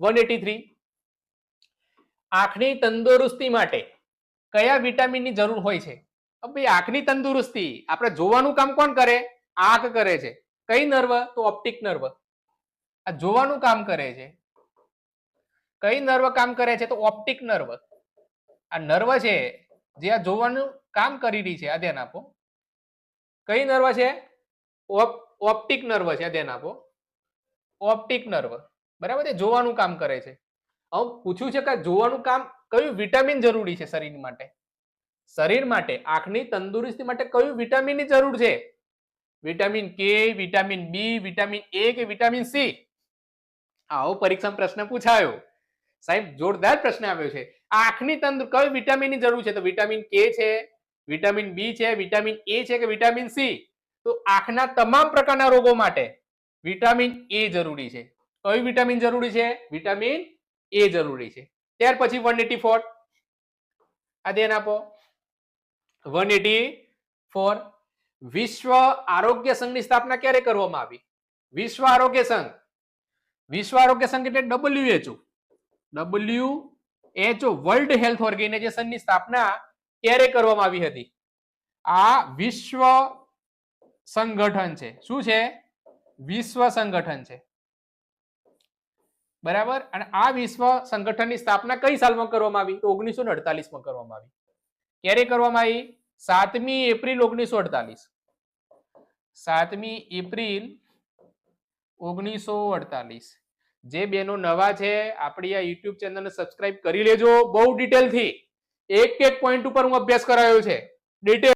One eighty three. આંખની તંદુરસ્તી માટે કયા વિટામિનની જરૂર હોય છે? ભાઈ, આંખની તંદુરસ્તી. આપણે જોવાનું કામ કોણ કરે? આંખ કરે છે. કઈ નર્વ? તો ઓપ્ટિક નર્વ. આ જોવાનું કામ કરે છે. કઈ નર્વ કામ કરે છે? તો ઓપ્ટિક નર્વ. આ નર્વ છે જે આ જોવાનું કામ કરી રહી છે. આ ધ્યાન આપો. કઈ નર્વ છે? ઓપ- ઓપ્ટિક નર્વ છે. આ ધ્યાન આપો. Optic nerve. બરાબર? એ જોવાનું કામ કરે છે. હવે પૂછ્યું છે કે જોવાનું કામ કયું વિટામિન જરૂરી છે શરીર માટે? શરીર માટે, આંખની તંદુરસ્તી માટે કયું વિટામિનની જરૂર છે? વિટામિન કે વિટામિન બી વિટામિન એ કે વિટામિન સી આવો પરીક્ષામાં પ્રશ્ન પૂછાયો. સાહેબ, જોરદાર પ્રશ્ન આવ્યો છે. આંખની તંદુર, કયું વિટામિનની જરૂર છે? તો વિટામિન કે છે વિટામિન બી છે વિટામિન એ છે કે વિટામિન સી તો આંખના તમામ પ્રકારના રોગો માટે વિટામિન એ જરૂરી છે. કયું વિટામિન જરૂરી છે? વિટામિન એ જરૂરી છે. ત્યાર પછી વન એટી ફોર આ ધ્યાન આપો. વન એટી ફોર વિશ્વ આરોગ્ય સંઘની સ્થાપના ક્યારે કરવામાં આવી? વિશ્વ આરોગ્ય સંઘ. વિશ્વ આરોગ્ય સંઘ એટલે WHO W H O world health ઓર્ગેનાઇઝેશનની સ્થાપના ક્યારે કરવામાં આવી હતી? આ વિશ્વ સંગઠન છે. શું છે? વિશ્વ સંગઠન છે. બરાબર? અને આ વિશ્વ સંગઠનની સ્થાપના કઈ સાલમાં કરવામાં આવી? તો ઓગણીસો ને કરવામાં આવી. ક્યારે કરવામાં આવી? સાતમી એપ્રિલ ઓગણીસો અડતાલીસ. સાતમી એપ્રિલ ઓગણીસો અડતાલીસ. જે બેનો નવા છે, આપણી આ યુટ્યુબ ચેનલને સબસ્ક્રાઇબ કરી લેજો બહુ ડિટેલથી એક એક પોઈન્ટ ઉપર હું અભ્યાસ કરાયો છે. ડિટેલ